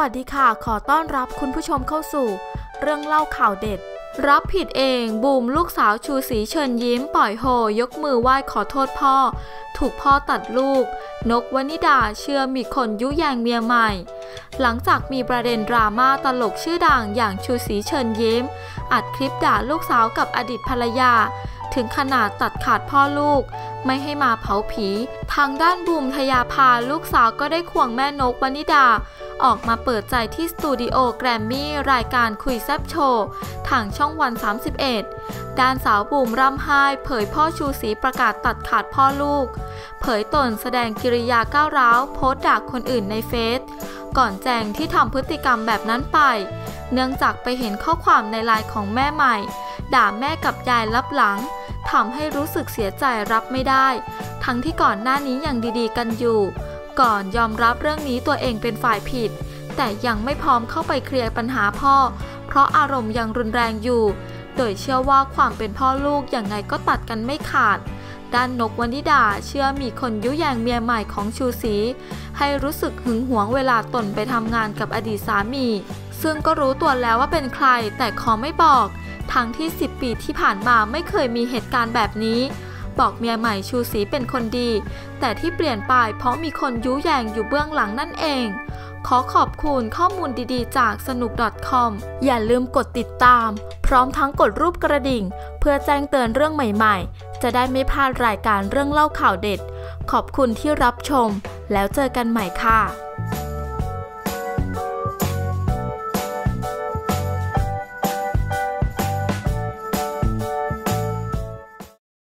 วัสดีค่ะ ขอต้อนรับคุณผู้ชมเข้าสู่ เรื่องเล่าข่าวเด็ด รับผิดเองบูมลูกสาวชูสีเชิญยิ้ม ปล่อยโฮ ยกมือไหว้ขอโทษพ่อ ถูกพ่อตัดลูก นกวนิดาเชื่อมีคนยุแยงเมียใหม่ หลังจากมีประเด็นดราม่าตลกชื่อดังอย่างชูสีเชิญยิ้ม อัดคลิปด่าลูกสาวกับอดีตภรรยาถึงขนาดตัดขาดพ่อลูก ไม่ให้มาเผาผี ทางด้านบูมทยาพาลูกสาวก็ได้ควงแม่นกวนิดา ออกมาเปิดใจที่สตูดิโอแกรมมี่รายการคุยแซบโชว์ทางช่องวัน 31 ด้านสาวบูมร่ำไห้เผยพ่อชูศรีประกาศตัดขาดพ่อลูก เผยตนแสดงกิริยาก้าวร้าวโพสต์ด่าคนอื่นในเฟซก่อนแจงที่ทำพฤติกรรมแบบนั้นไป เนื่องจากไปเห็นข้อความในไลน์ของแม่ใหม่ ด่าแม่กับยายลับหลังทำให้รู้สึกเสียใจรับไม่ได้ ทั้งที่ก่อนหน้านี้ยังดีๆกันอยู่ ก่อนยอมรับเรื่องนี้ตัวเองเป็นฝ่ายผิด แต่ยังไม่พร้อมเข้าไปเคลียร์ปัญหาพ่อ เพราะอารมณ์ยังรุนแรงอยู่ โดยเชื่อว่าความเป็นพ่อลูกอย่างไงก็ตัดกันไม่ขาด ด้านนกวนิดาเชื่อมีคนยุแยงเมียใหม่ของชูศรีให้รู้สึกหึงหวงเวลาตนไปทำงานกับอดีตสามี ซึ่งก็รู้ตัวแล้วว่าเป็นใครแต่ขอไม่บอก ทั้งที่ 10 ปีที่ผ่านมาไม่เคยมีเหตุการณ์แบบนี้ บอกเมียใหม่ชูศรีเป็นคนดี แต่ที่เปลี่ยนไปเพราะมีคนยุแยงอยู่เบื้องหลังนั่นเอง ขอขอบคุณข้อมูลดีๆ จากสนุก .com อย่าลืมกดติดตาม พร้อมทั้งกดรูปกระดิ่ง เพื่อแจ้งเตือนเรื่องใหม่ๆ จะได้ไม่พลาดรายการเรื่องเล่าข่าวเด็ด ขอบคุณที่รับชม แล้วเจอกันใหม่ค่ะ